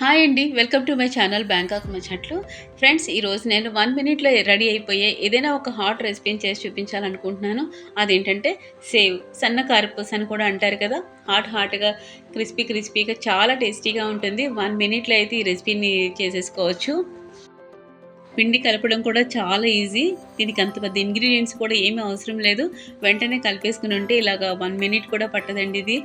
Hi అండి. Welcome to my channel Bangkok మచ్చట్లు. Friends ఈరోజు నేను వన్ మినిట్లో రెడీ అయిపోయే ఏదైనా ఒక హాట్ రెసిపీని చేసి చూపించాలనుకుంటున్నాను. అదేంటంటే సేవ్. సన్నకారపూస అని కూడా అంటారు కదా. హాట్ హాట్గా క్రిస్పీ క్రిస్పీగా చాలా టేస్టీగా ఉంటుంది. వన్ మినిట్లో అయితే ఈ రెసిపీని చేసేసుకోవచ్చు. పిండి కలపడం కూడా చాలా ఈజీ దీనికి అంత పెద్ద ఇంగ్రీడియంట్స్ కూడా ఏమీ అవసరం లేదు. వెంటనే కలిపేసుకుని ఉంటే ఇలాగ వన్ మినిట్ కూడా పట్టదండి ఇది.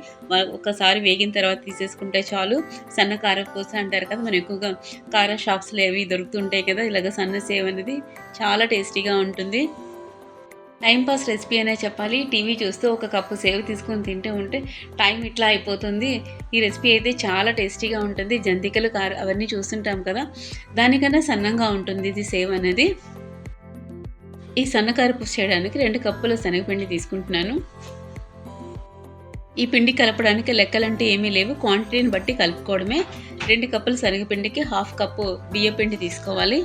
ఒకసారి వేగిన తర్వాత తీసేసుకుంటే చాలు. సన్న కారపూస అంటారు కదా మనం ఎక్కువగా కార షాప్స్లో అవి దొరుకుతుంటాయి కదా ఇలాగ సన్న సేవ్ అనేది చాలా టేస్టీగా ఉంటుంది. టైంపాస్ రెసిపీ అనే చెప్పాలి. టీవీ చూస్తూ ఒక కప్పు సేవ్ తీసుకొని తింటూ ఉంటే టైం ఇట్లా అయిపోతుంది. ఈ రెసిపీ అయితే చాలా టేస్టీగా ఉంటుంది. జంతికలు కారు అవన్నీ చూస్తుంటాం కదా. దానికన్నా సన్నంగా ఉంటుంది ఇది సేవ్ అనేది. ఈ సన్నకారపు చేయడానికి రెండు కప్పుల శనగపిండి తీసుకుంటున్నాను. ఈ పిండి కలపడానికి లెక్కలంటే ఏమీ లేవు. క్వాంటిటీని బట్టి కలుపుకోవడమే. రెండు కప్పుల శనగపిండికి హాఫ్ కప్పు బియ్య పిండి తీసుకోవాలి.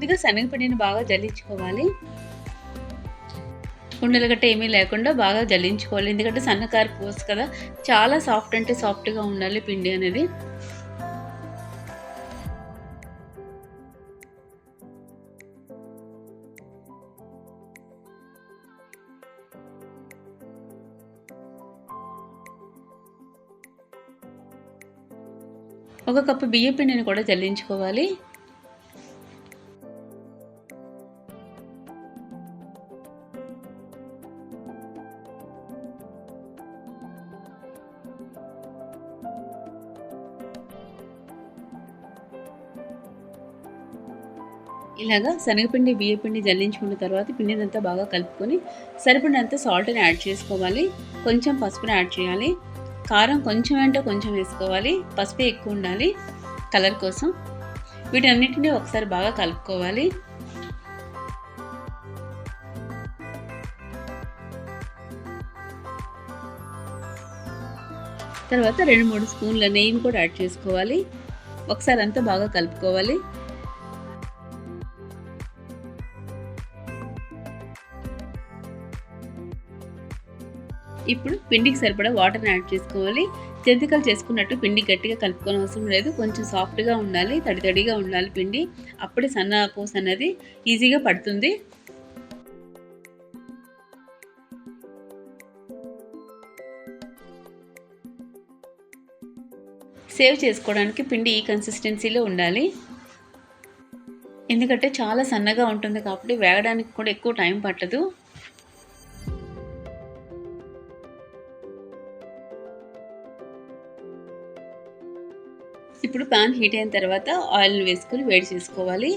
కొద్దిగా శనగపిండిని బాగా జల్లించుకోవాలి. కుండలు గట్ట ఏమీ లేకుండా బాగా జల్లించుకోవాలి. ఎందుకంటే సన్నకారు పోసు కదా చాలా సాఫ్ట్ అంటే సాఫ్ట్గా ఉండాలి పిండి అనేది. ఒక కప్పు బియ్య పిండిని కూడా జల్లించుకోవాలి. ఇలాగా శనగపిండి బియ్యపిండి జల్లించుకున్న తర్వాత పిండినంతా బాగా కలుపుకొని సరిపడినంత సాల్ట్ని యాడ్ చేసుకోవాలి. కొంచెం పసుపుని యాడ్ చేయాలి. కారం కొంచెం అంటే కొంచెం వేసుకోవాలి. పసుపు ఎక్కువ ఉండాలి కలర్ కోసం. వీటన్నిటిని ఒకసారి బాగా కలుపుకోవాలి. తర్వాత రెండు మూడు స్పూన్ల నెయ్యిని కూడా యాడ్ చేసుకోవాలి. ఒకసారి అంతా బాగా కలుపుకోవాలి. ఇప్పుడు పిండికి సరిపడా వాటర్ని యాడ్ చేసుకోవాలి. జంతికలు చేసుకున్నట్టు పిండి గట్టిగా కలుపుకొని అవసరం లేదు. కొంచెం సాఫ్ట్గా ఉండాలి తడి తడిగా ఉండాలి పిండి. అప్పుడే సన్న పూస అనేది ఈజీగా పడుతుంది. సేవ్ చేసుకోవడానికి పిండి ఈ కన్సిస్టెన్సీలో ఉండాలి. ఎందుకంటే చాలా సన్నగా ఉంటుంది కాబట్టి వేగడానికి కూడా ఎక్కువ టైం పట్టదు. ఇప్పుడు పాన్ హీట్ అయిన తర్వాత ఆయిల్ వేసుకొని వేడి చేసుకోవాలి.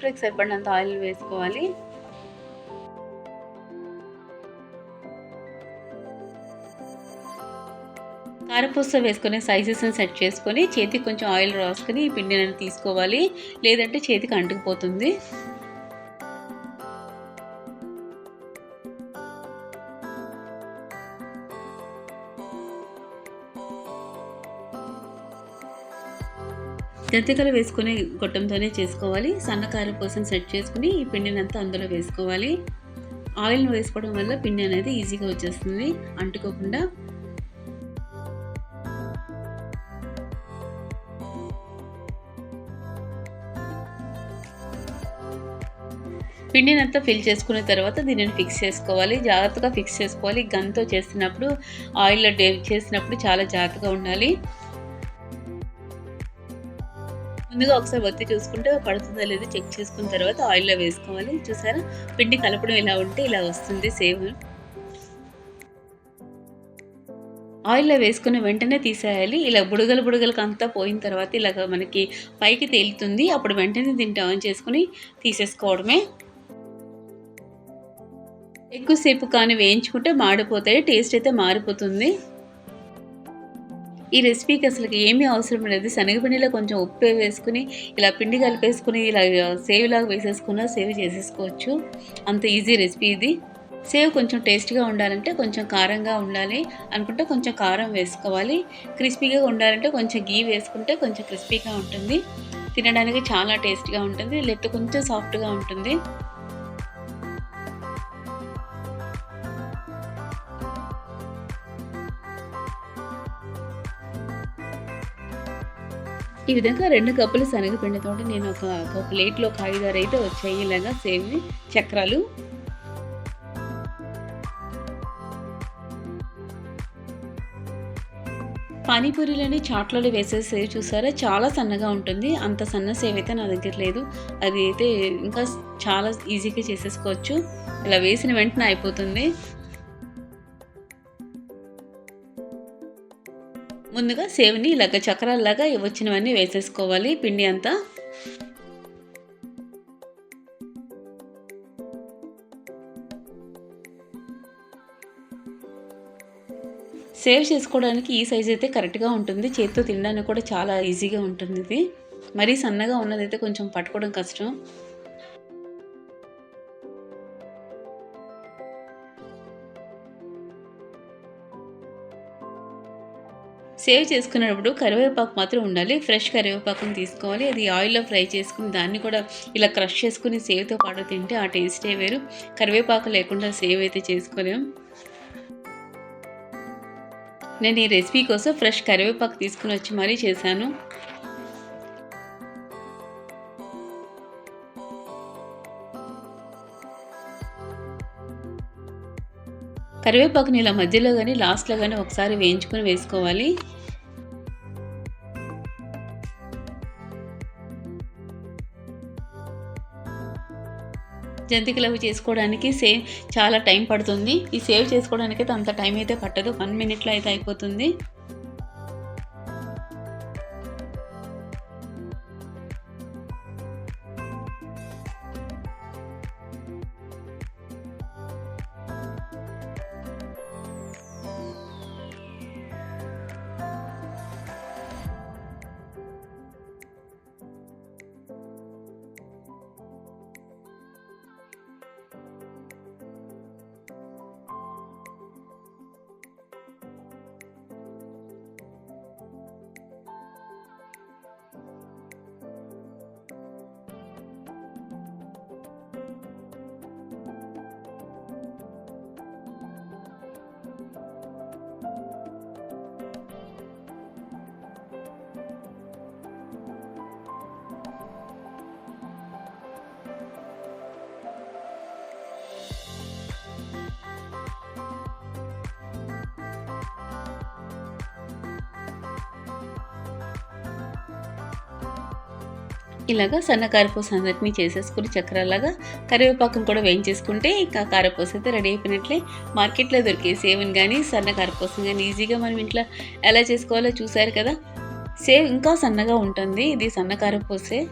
ఫ్రైకి సరిపడినంత ఆయిల్ వేసుకోవాలి. కారపూస వేసుకునే సైజెస్ని సెట్ చేసుకొని చేతికి కొంచెం ఆయిల్ రాసుకొని ఈ పిండిని తీసుకోవాలి. లేదంటే చేతికి అంటుకుపోతుంది. జంతికలు వేసుకునే గొట్టంతోనే చేసుకోవాలి. సన్నకారం కోసం సెట్ చేసుకుని ఈ పిండిని అంతా అందులో వేసుకోవాలి. ఆయిల్ వేసుకోవడం వల్ల పిండి అనేది ఈజీగా వచ్చేస్తుంది. అంటుకోకుండా పిండిని అంతా ఫిల్ చేసుకున్న తర్వాత దీనిని ఫిక్స్ చేసుకోవాలి. జాగ్రత్తగా ఫిక్స్ చేసుకోవాలి. గన్తో చేస్తున్నప్పుడు ఆయిల్లో డే చేసినప్పుడు చాలా జాగ్రత్తగా ఉండాలి. ముందుగా ఒకసారి ఒత్తి చూసుకుంటే పడుతుందా లేదో చెక్ చేసుకున్న తర్వాత ఆయిల్లో వేసుకోవాలి. చూసారా? పిండి కలపడం ఇలా ఉంటే ఇలా వస్తుంది సేమ్. ఆయిల్లో వేసుకున్న వెంటనే తీసేయాలి. ఇలా బుడగలు బుడగలకు అంతా పోయిన తర్వాత ఇలాగ మనకి పైకి తేలుతుంది. అప్పుడు వెంటనే దీన్ని ఆన్ చేసుకుని తీసేసుకోవడమే. ఎక్కువసేపు కానీ వేయించుకుంటే మాడిపోతాయి. టేస్ట్ అయితే మారిపోతుంది. ఈ రెసిపీకి అసలు ఏమీ అవసరం లేదు. శనగపిండిలో కొంచెం ఉప్పు వేసుకుని ఇలా పిండి కలిపేసుకుని ఇలా సేవ్ లాగా వేసేసుకున్నా సేవ్ చేసేసుకోవచ్చు. అంత ఈజీ రెసిపీ ఇది. సేవ్ కొంచెం టేస్ట్గా ఉండాలంటే కొంచెం కారంగా ఉండాలి అనుకుంటే కొంచెం కారం వేసుకోవాలి. క్రిస్పీగా ఉండాలంటే కొంచెం గీ వేసుకుంటే కొంచెం క్రిస్పీగా ఉంటుంది. తినడానికి చాలా టేస్ట్గా ఉంటుంది. లేకపోతే కొంచెం సాఫ్ట్గా ఉంటుంది. ఈ విధంగా రెండు కప్పులు శనగపిండితో నేను ఒక ఒక ప్లేట్లో ఒక అయితే వచ్చాయి ఇలాగా సేమ్ చక్రాలు. పానీపూరీలని చాట్లలో వేసే సేవ్ చూసారా? చాలా సన్నగా ఉంటుంది. అంత సన్న సేవ్ అయితే నా దగ్గర లేదు. అది అయితే ఇంకా చాలా ఈజీగా చేసేసుకోవచ్చు. ఇలా వేసిన వెంటనే అయిపోతుంది. ముందుగా సేవ్ని ఇలాగ చక్రాల్లాగా వచ్చినవన్నీ వేసేసుకోవాలి. పిండి అంతా. సేవ్ చేసుకోవడానికి ఈ సైజ్ అయితే కరెక్ట్గా ఉంటుంది. చేతితో తినడానికి కూడా చాలా ఈజీగా ఉంటుంది ఇది. మరీ సన్నగా ఉన్నదైతే కొంచెం పట్టుకోవడం కష్టం. సేవ్ చేసుకునేటప్పుడు కరివేపాకు మాత్రం ఉండాలి. ఫ్రెష్ కరివేపాకుని తీసుకోవాలి. అది ఆయిల్లో ఫ్రై చేసుకుని దాన్ని కూడా ఇలా క్రష్ చేసుకుని సేవ్తో పాటు తింటే ఆ టేస్టే వేరు. కరివేపాకు లేకుండా సేవ్ అయితే చేసుకోలేము నేను ఈ రెసిపీ కోసం ఫ్రెష్ కరివేపాకు తీసుకుని వచ్చి మరీ చేశాను. కరివేపాకుని ఇలా మధ్యలో కానీ లాస్ట్లో కానీ ఒకసారి వేయించుకొని వేసుకోవాలి. జంతికలవి చేసుకోవడానికి సేవ్ చాలా టైం పడుతుంది. ఈ సేవ్ చేసుకోవడానికి అయితే అంత టైం అయితే పట్టదు. వన్ మినిట్లో అయితే అయిపోతుంది. ఇలాగా సన్న కారపూస అందరినీ చేసేసుకుని చక్రాలాగా కరివేపాకును కూడా వేయించేసుకుంటే ఇంకా కారపూస అయితే రెడీ అయిపోయినట్లే. మార్కెట్లో దొరికే సేవన్ కానీ సన్న కారపూసను కానీ ఈజీగా మనం ఇంట్లో ఎలా చేసుకోవాలో చూసారు కదా. సేవ్ ఇంకా సన్నగా ఉంటుంది. ఇది సన్న కారపూసే.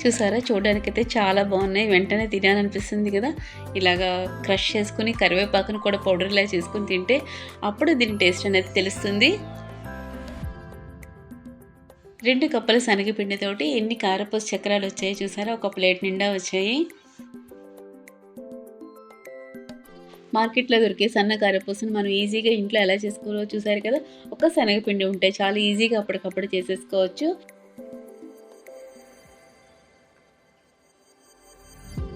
చూసారా? చూడడానికైతే చాలా బాగున్నాయి. వెంటనే తినాలనిపిస్తుంది కదా. ఇలాగా క్రష్ చేసుకుని కరివేపాకును కూడా పౌడర్లా చేసుకుని తింటే అప్పుడు దీని టేస్ట్ అనేది తెలుస్తుంది. రెండు కప్పుల శనగపిండితోటి ఎన్ని కారపూస చక్రాలు వచ్చాయి చూసారా? ఒక ప్లేట్ నిండా వచ్చాయి. మార్కెట్లో దొరికే సన్న కారపూసను మనం ఈజీగా ఇంట్లో ఎలా చేసుకోవాలో చూసారు కదా? ఒక శనగపిండి ఉంటే చాలా ఈజీగా అప్పటికప్పుడు చేసేసుకోవచ్చు.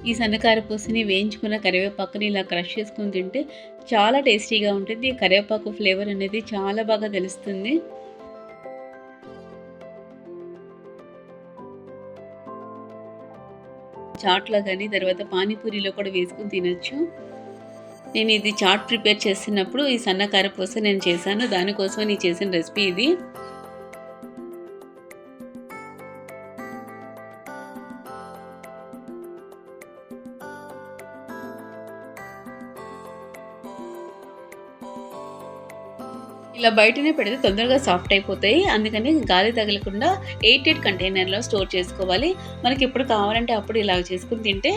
ఈ సన్నకారపూసని వేయించుకున్న కరివేపాకుని ఇలా క్రష్ చేసుకుని తింటే చాలా టేస్టీగా ఉంటుంది. కరివేపాకు ఫ్లేవర్ అనేది చాలా బాగా తెలుస్తుంది. చాట్లో కానీ తర్వాత పానీపూరిలో కూడా వేసుకుని తినచ్చు. నేను ఇది చాట్ ప్రిపేర్ చేస్తున్నప్పుడు ఈ సన్నకార పూస నేను చేశాను. దానికోసం నేను చేసిన రెసిపీ ఇది. ఇలా బయటనే పెడితే తొందరగా సాఫ్ట్ అయిపోతాయి. అందుకని గాలి తగలకుండా ఎయిట్ ఎయిట్ కంటైనర్లో స్టోర్ చేసుకోవాలి. మనకి ఎప్పుడు కావాలంటే అప్పుడు ఇలా చేసుకుని తింటే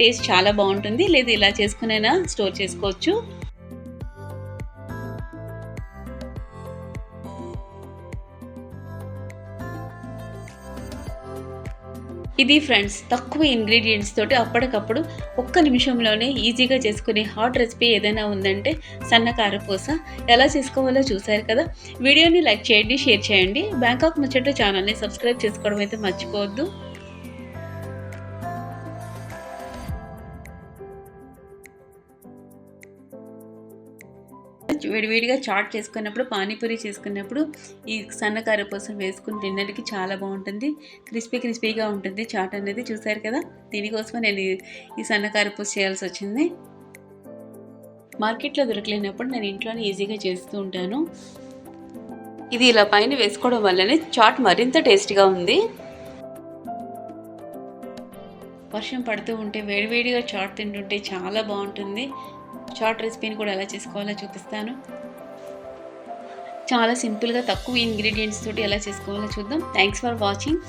టేస్ట్ చాలా బాగుంటుంది. లేదు ఇలా చేసుకునైనా స్టోర్ చేసుకోవచ్చు. ఇది ఫ్రెండ్స్ తక్కువ ఇంగ్రీడియంట్స్ తోటి అప్పటికప్పుడు ఒక్క నిమిషంలోనే ఈజీగా చేసుకునే హాట్ రెసిపీ ఏదైనా ఉందంటే సన్నకార పూస. ఎలా చేసుకోవాలో చూసారు కదా? వీడియోని లైక్ చేయండి షేర్ చేయండి. బ్యాంకాక్ ముచ్చట ఛానల్ని సబ్స్క్రైబ్ చేసుకోవడం అయితే మర్చిపోవద్దు. వేడివేడిగా చాట్ చేసుకున్నప్పుడు పానీపూరి చేసుకున్నప్పుడు ఈ సన్నకార పూస వేసుకుని తినడానికి చాలా బాగుంటుంది. క్రిస్పీ క్రిస్పీగా ఉంటుంది చాట్ అనేది. చూసారు కదా? దీనికోసమే నేను ఈ- ఈ సన్నకార పూస చేయాల్సి వచ్చింది. మార్కెట్లో దొరకలేనప్పుడు నేను ఇంట్లోనే ఈజీగా చేస్తూ ఉంటాను. ఇది ఇలా పైన వేసుకోవడం వల్లనే చాట్ మరింత టేస్ట్గా ఉంది. వర్షం పడుతూ ఉంటే వేడివేడిగా చాట్ తింటుంటే చాలా బాగుంటుంది. షార్ట్ రెసిపీని కూడా ఎలా చేసుకోవాలో చూపిస్తాను. చాలా సింపుల్గా తక్కువ ఇంగ్రీడియంట్స్ తోటి ఎలా చేసుకోవాలో చూద్దాం. Thanks for watching